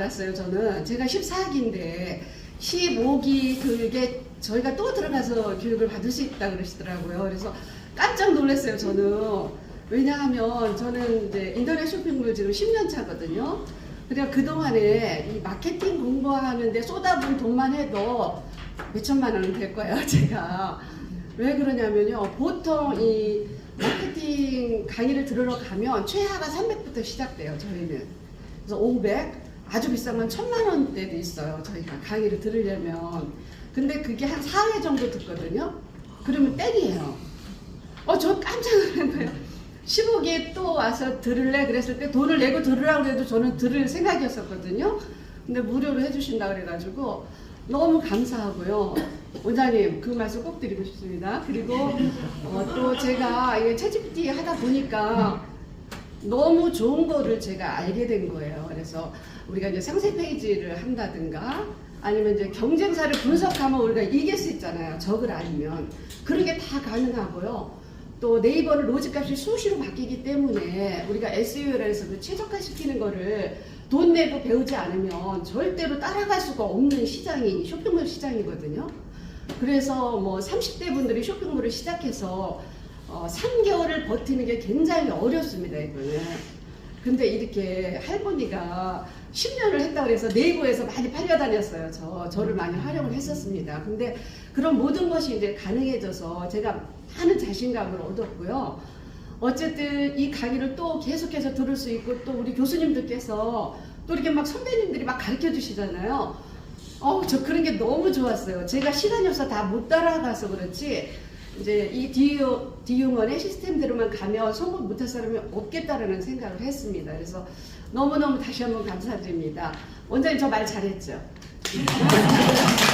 알았어요. 저는 제가 14기인데 15기 그게 저희가 또 들어가서 교육을 받을 수 있다 그러시더라고요. 그래서 깜짝 놀랐어요. 저는 왜냐하면 저는 이제 인터넷 쇼핑몰 지금 10년 차거든요. 그래서 그 동안에 이 마케팅 공부하는데 쏟아부은 돈만 해도 몇 천만 원은 될 거예요. 제가 왜 그러냐면요. 보통 이 마케팅 강의를 들으러 가면 최하가 300부터 시작돼요. 저희는 그래서 500 아주 비싼 건 천만 원대도 있어요. 저희가 강의를 들으려면 근데 그게 한 4회 정도 듣거든요. 그러면 땡이에요. 어, 저 깜짝 거예요. 15기에 또 와서 들을래 그랬을 때 돈을 내고 들으라고 해도 저는 들을 생각이었었거든요. 근데 무료로 해주신다 그래가지고 너무 감사하고요. 원장님 그 말씀 꼭 드리고 싶습니다. 그리고 어, 또 제가 이게 채집기 하다 보니까 너무 좋은 거를 제가 알게 된 거예요. 그래서 우리가 이제 상세 페이지를 한다든가 아니면 이제 경쟁사를 분석하면 우리가 이길 수 있잖아요. 적을 알면. 그런 게 다 가능하고요. 또 네이버는 로직 값이 수시로 바뀌기 때문에 우리가 SEO에서 그 최적화시키는 거를 돈 내고 배우지 않으면 절대로 따라갈 수가 없는 시장이 쇼핑몰 시장이거든요. 그래서 뭐 30대 분들이 쇼핑몰을 시작해서 어, 3개월을 버티는 게 굉장히 어렵습니다, 이거는. 근데 이렇게 할머니가 10년을 했다 그래서 네이버에서 많이 팔려다녔어요. 저, 저를 많이 활용을 했었습니다. 근데 그런 모든 것이 이제 가능해져서 제가 많은 자신감을 얻었고요. 어쨌든 이 강의를 또 계속해서 들을 수 있고 또 우리 교수님들께서 또 이렇게 막 선배님들이 막 가르쳐 주시잖아요. 어우, 저 그런 게 너무 좋았어요. 제가 시간이 없어 다 못 따라가서 그렇지. 이제 이 디유, 디유먼의 시스템대로만 가면 성공 못할 사람이 없겠다라는 생각을 했습니다. 그래서 너무너무 다시 한번 감사드립니다. 원장님 저 말 잘했죠?